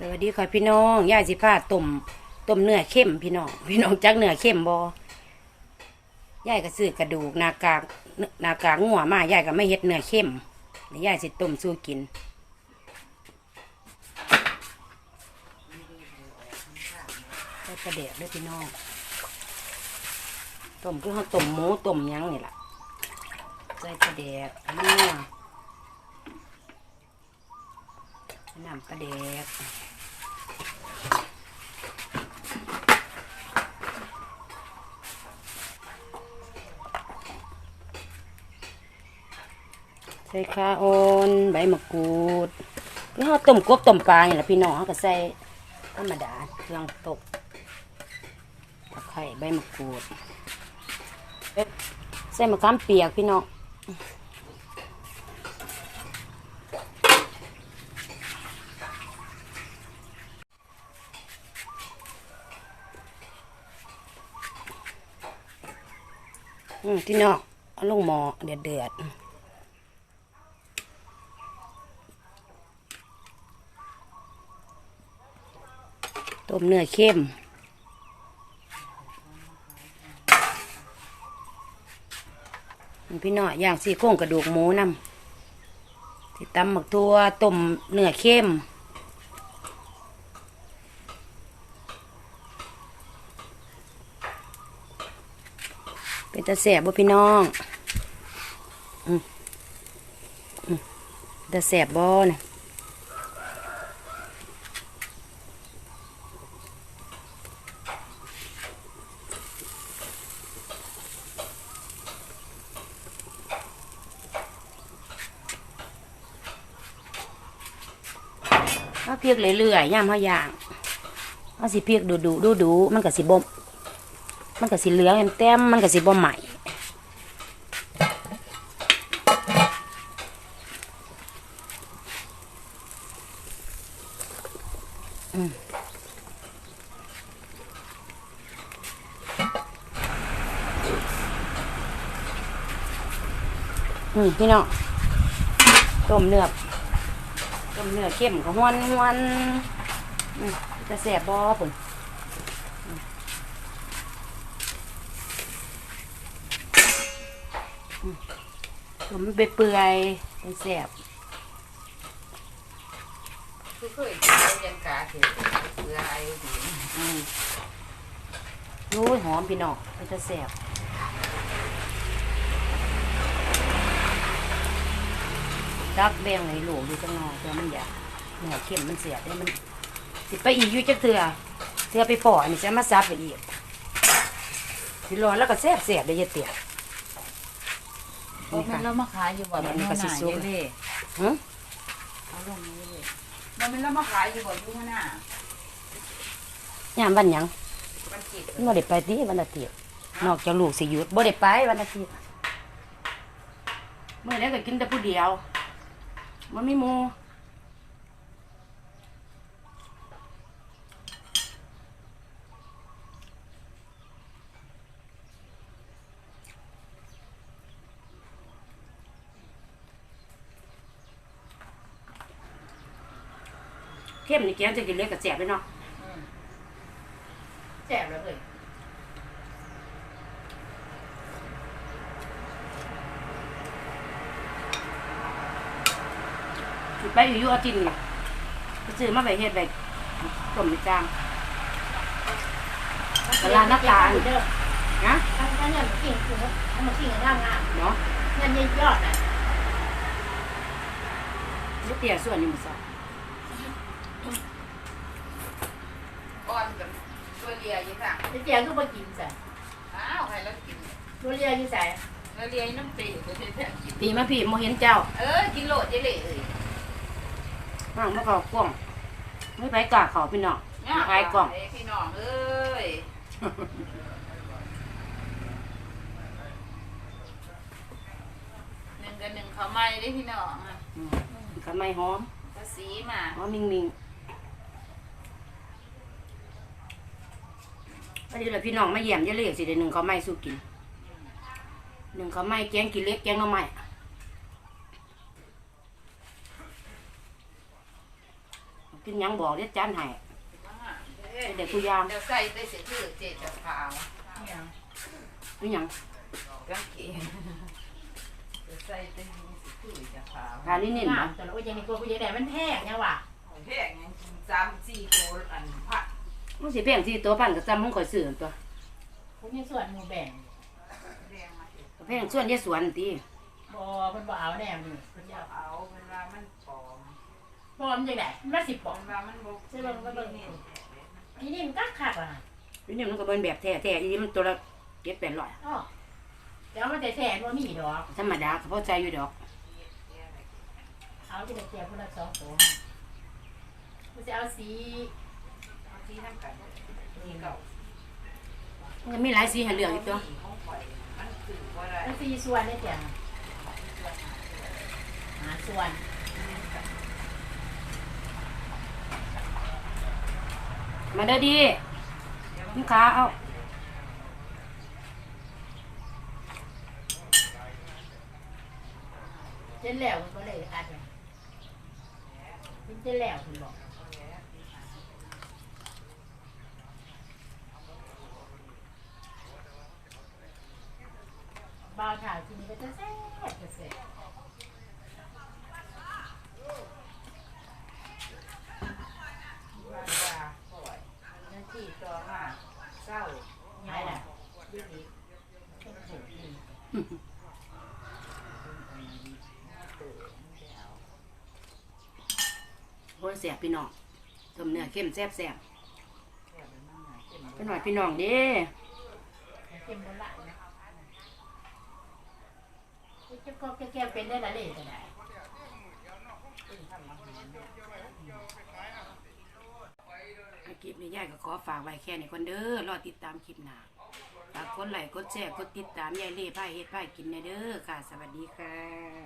สวัสดีค่ะพี่น้องยายสิพาต้มต้มเนื้อเข้มพี่น้องพี่น้องจักเนื้อเข้มบอยายก็ซื้อกระดูกหนากากหนากากงัวมายายก็ไม่เฮ็ดเนื้อเข้มเดี๋ยวยายสิต้มสู้กินใส่ประเดกด้วยพี่น้องต้มคือเขาต้มหมูต้มยังนี่แหละใส่ประเดกนัว น้ำประเดกใส่ข้าโอนใบมะกรูดคือเขาต้มกบต้มปลาอย่างละพี่น้องเขาก็ใส่ธรรมดาเครื่องตกตะไคร้ใบมะกรูดใส่มะขามเปียกพี่น้อง อืมพี่นองเอาลงหม้อเดือดเดือดต้มเนื้อเข้มพี่น้อยย่างซี่โครงกระดูกหมูนำที่ตำหมักตัวต้มเนื้อเข้ม เป็นตาแสบบ่พี่น้องอืมอืมตาแสบบ่เนี่ยเพียกเรื่อยๆย่ามเขาย่างเอาสิเพียกดูดูดูดูมันก็สิบ่ม มันก็สิเหลืองแต้มมันก็สิบ่ใหม่อืมอืมพี่น้องต้มเนื้อต้มเนื้อเข้มก็หวนหวนอืมจะแสบบ่ปุ่นอืมอืม ต้มมันไปเปื่อยๆเป็นแสบคือเคยกินเรียนกาถือเพื่อไอ้ดีอืมโอ้ยหอมพี่น้องมันจะแสบดักแบ่งให้หลวงอยู่จังนอยเพื่อมันอยากเนื้อเข้มมันเสียบแล้วมันสิไปอีกอยู่จักเถื่อเถื่อไปปล่อยนี่จะมาซับไปอีกสิร้อนแล้วก็แสบแสบเลยยายเตี๋ย เพราะมันเรามาขายอยู่บ่มัมันนก็ก็สิสิสุสุกกเลยหึเอาลงนี้เลยมันเป็นเรามาขายอยู่บ่อยู่ข้างหน้ายามวันหยังมันจิตบ่ได้ไปติวันอาทิตย์นอกจากลูกสิหยุดบ่ได้ไปวันอาทิตย์มื้อนี้ก็กินแต่ผู้เดียวมันมีหมู่ เข้มนี่แกงจะกินเล็กกับแสบเลยเนาะแซ่บแล้วเลยสิไปอยู่ๆเอากินนี่ไปซื้อมาไปเฮ็ดไปต้มในจางตลาดนักลานนะถ้าถ้าเนี่ยมันกิ่งคือถ้ามันกิ่งด้านงามเนาะเงินยอดอะลูกเตี๋ยส่วนนี้มันซะ ก้อนกับตัวเลียอยู่ค่ะจะเจียก็มากินใส่อ้าวให้เรากินตัวเรียอยู่ใส่เราเลียน้ำตีตัวเท่ๆกินปีมาพี่บ่เห็นเจ้า เออกินโหลดเจเลยเอ้ยห้างมาเข้ากล้องไม่ไปกล้าเข้าพี่น้องขายกล่องเพี่น้องเอ้ยหนึ่งกับหนึ่งเขาไม่ได้พี่น้องอะอืมก็ไม่หอมภาษีมาหอมนิ่งๆอั นนี้แหละพี่น้องมาเยี่ยมอยาเรียกสิได้หนึ่งเขาวไม่สู้กินหนึ่งเขาวไม่แกงกินเล็กแกงหน่อไม้กินหยังบอกเด็ดจานให้เด็เด็กกูยางเดี๋ยวใส่ได้เสียชื่อเจจะขาวเนี่ยนี่หยังกางเกงเดี๋ยวใส่ได้มีสิชื่อจะขาวทาลินินงาบ่มแต่ละโอ้ยยังนี่กลัวกูยังได้มันแห้งเนี่ยว่ะแพงยังสามสี่ตัวอันพัด มันสิแพงที่ตัวพันก็จำมึงข่อยซื้อตัวผมยังส่วนหมูแบ่งแรงมาก็แพงส่วนยายสวนติบ่เพิ่นบ่เอาแนวนี่เพิ่นเดี๋จะยวเอาเวลามันปลอมปลอมจังได๋มันสิปลอมเวลามันบกใช่เบิ่งก็เบิ่งทีนี่มันกักคักอะนี่นี่มันก็เป็นแบบแท้แท้อีนี่มันตัวละเจ็ดแปดร้อยอ้อแต่ว่ามันแต่แท้บ่มีดอกธรรมดาก็พอใจอยู่ดอกเอาไปเทียบคนละสองตัวกูจะเอาสี เอาที่ทำกันที่เก่ามันก็มีหลายสีให้เลือกอีกตัวของข่อยมันคือว่าอะไรเอาสีส่วนได้เพียงหาส่วนมาเด้อดีลูกค้าเอาเจ็ดแล้วมันก็เลยอัดเลยเป็นเจ็ดแล้วคุณบอก บ่าวถ่ายทีนี้ก็จะแซ่บจะแซ่บว่าจะข่อยนั่นที่ต่อมาเศร้าไงล่ะดื้อดีต้องถูกดีโอ้ยแสบพี่น้องต้มเนื้อเข้มแซ่บแซ่บไปหน่อยพี่น้องเด้เข้มบนละ นะก็แก้เป็นได้ละเลยก็ได้คลิปนี้ยายก็ขอฝากไว้แค่นี้คนเด้อ รอติดตามคลิปหน้าฝากกดไลค์กดแชร์กดติดตามยายเล่พาเฮ็ดพากินในเด้อค่ะ สวัสดีค่ะ